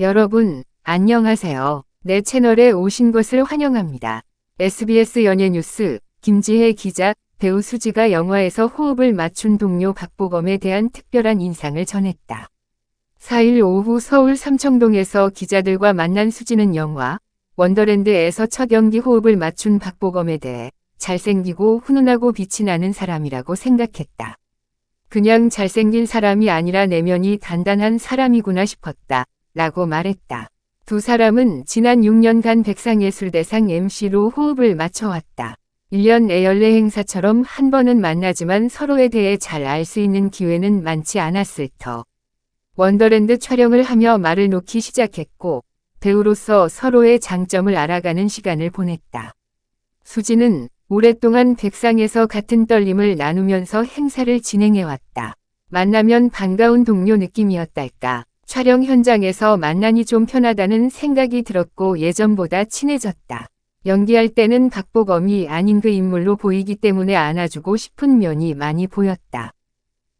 여러분, 안녕하세요. 내 채널에 오신 것을 환영합니다. SBS 연예 뉴스 김지혜 기자, 배우 수지가 영화에서 호흡을 맞춘 동료 박보검에 대한 특별한 인상을 전했다. 4일 오후 서울 삼청동에서 기자들과 만난 수지는 영화 원더랜드에서 첫 연기 호흡을 맞춘 박보검에 대해 잘생기고 훈훈하고 빛이 나는 사람이라고 생각했다. 그냥 잘생긴 사람이 아니라 내면이 단단한 사람이구나 싶었다. 라고 말했다. 두 사람은 지난 6년간 백상예술대상 MC로 호흡을 맞춰왔다. 1년 내 연례 행사처럼 한 번은 만나지만 서로에 대해 잘 알 수 있는 기회는 많지 않았을 터. 원더랜드 촬영을 하며 말을 놓기 시작했고 배우로서 서로의 장점을 알아가는 시간을 보냈다. 수지는 오랫동안 백상에서 같은 떨림을 나누면서 행사를 진행해왔다. 만나면 반가운 동료 느낌이었달까. 촬영 현장에서 만나니 좀 편하다는 생각이 들었고 예전보다 친해졌다. 연기할 때는 박보검이 아닌 그 인물로 보이기 때문에 안아주고 싶은 면이 많이 보였다.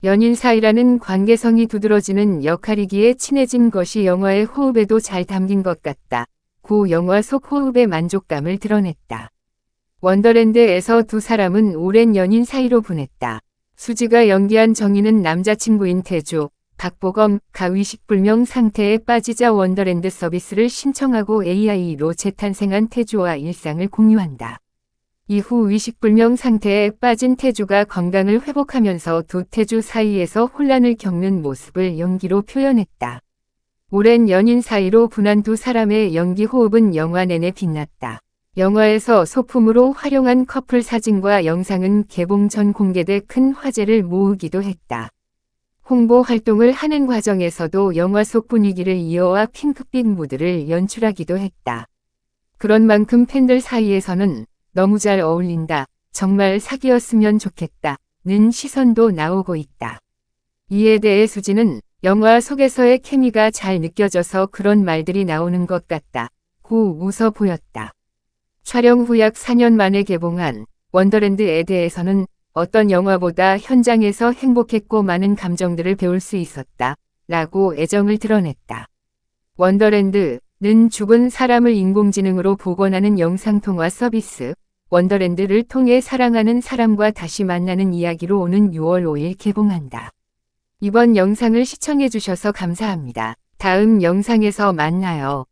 연인 사이라는 관계성이 두드러지는 역할이기에 친해진 것이 영화의 호흡에도 잘 담긴 것 같다. 고 영화 속 호흡의 만족감을 드러냈다. 원더랜드에서 두 사람은 오랜 연인 사이로 보냈다. 수지가 연기한 정희는 남자친구인 태조, 박보검, 가위식불명 상태에 빠지자 원더랜드 서비스를 신청하고 AI로 재탄생한 태주와 일상을 공유한다. 이후 위식불명 상태에 빠진 태주가 건강을 회복하면서 두 태주 사이에서 혼란을 겪는 모습을 연기로 표현했다. 오랜 연인 사이로 분한 두 사람의 연기 호흡은 영화 내내 빛났다. 영화에서 소품으로 활용한 커플 사진과 영상은 개봉 전 공개돼 큰 화제를 모으기도 했다. 홍보 활동을 하는 과정에서도 영화 속 분위기를 이어와 핑크빛 무드를 연출하기도 했다. 그런 만큼 팬들 사이에서는 너무 잘 어울린다. 정말 사귀었으면 좋겠다. 는 시선도 나오고 있다. 이에 대해 수지는 영화 속에서의 케미가 잘 느껴져서 그런 말들이 나오는 것 같다. 고 웃어 보였다. 촬영 후 약 4년 만에 개봉한 원더랜드에 대해서는 어떤 영화보다 현장에서 행복했고 많은 감정들을 배울 수 있었다. 라고 애정을 드러냈다. 원더랜드는 죽은 사람을 인공지능으로 복원하는 영상통화 서비스 원더랜드를 통해 사랑하는 사람과 다시 만나는 이야기로 오는 6월 5일 개봉한다. 이번 영상을 시청해주셔서 감사합니다. 다음 영상에서 만나요.